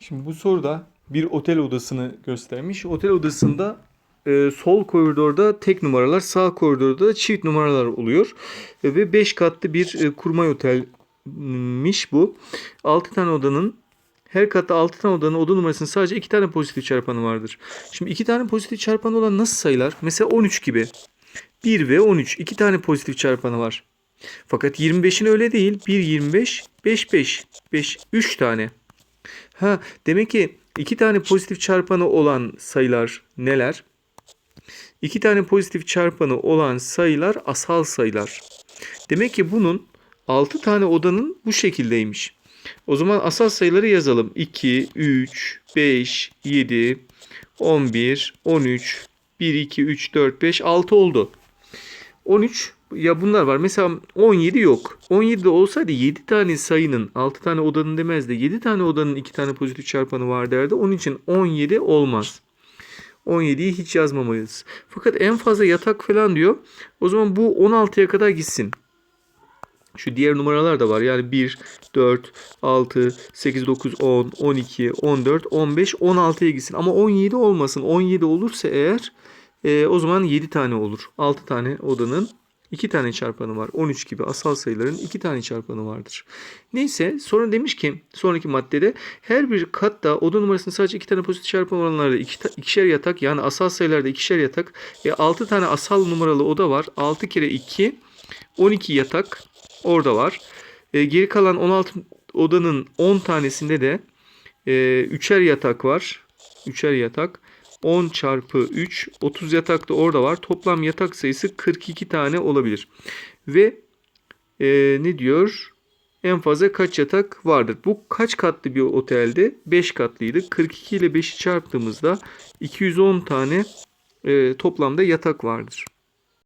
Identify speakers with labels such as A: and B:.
A: Şimdi bu soruda bir otel odasını göstermiş. Otel odasında e, sol koridorda tek numaralar, sağ koridorda da çift numaralar oluyor. E, ve 5 katlı bir e, kurmay otelmiş bu. 6 tane odanın her katta 6 tane odanın oda numarasının sadece 2 tane pozitif çarpanı vardır. Şimdi 2 tane pozitif çarpanı olan nasıl sayılar? Mesela 13 gibi. 1 ve 13 2 tane pozitif çarpanı var. Fakat 25'in öyle değil. 1 25 5 5 5 3 tane. Ha demek ki iki tane pozitif çarpanı olan sayılar neler? İki tane pozitif çarpanı olan sayılar asal sayılar. Demek ki bunun 6 tane odanın bu şekildeymiş. O zaman asal sayıları yazalım. 2, 3, 5, 7, 11, 13, 1, 2, 3, 4, 5, 6 oldu. 13 ya bunlar var. Mesela 17 yok. 17 de olsaydı 7 tane sayının 6 tane odanın demez de 7 tane odanın 2 tane pozitif çarpanı var derdi. Onun için 17 olmaz. 17'yi hiç yazmamalıyız. Fakat en fazla yatak falan diyor. O zaman bu 16'ya kadar gitsin. Şu diğer numaralar da var. Yani 1, 4, 6, 8, 9, 10, 12, 14, 15, 16'ya gitsin. Ama 17 olmasın. 17 olursa eğer e, o zaman 7 tane olur. 6 tane odanın 2 tane çarpanı var. 13 gibi asal sayıların 2 tane çarpanı vardır. Neyse sonra demiş ki sonraki maddede her bir katta oda numarasının sadece 2 tane pozitif çarpanı olanlarda iki, ta- ikişer yatak yani asal sayılarda ikişer yatak ve 6 tane asal numaralı oda var. 6 kere 2 12 yatak orada var. E, geri kalan 16 odanın 10 tanesinde de e, üçer yatak var. Üçer yatak. 10 çarpı 3 30 yatak da orada var. Toplam yatak sayısı 42 tane olabilir. Ve e, ne diyor? En fazla kaç yatak vardır? Bu kaç katlı bir otelde? 5 katlıydı. 42 ile 5'i çarptığımızda 210 tane e, toplamda yatak vardır.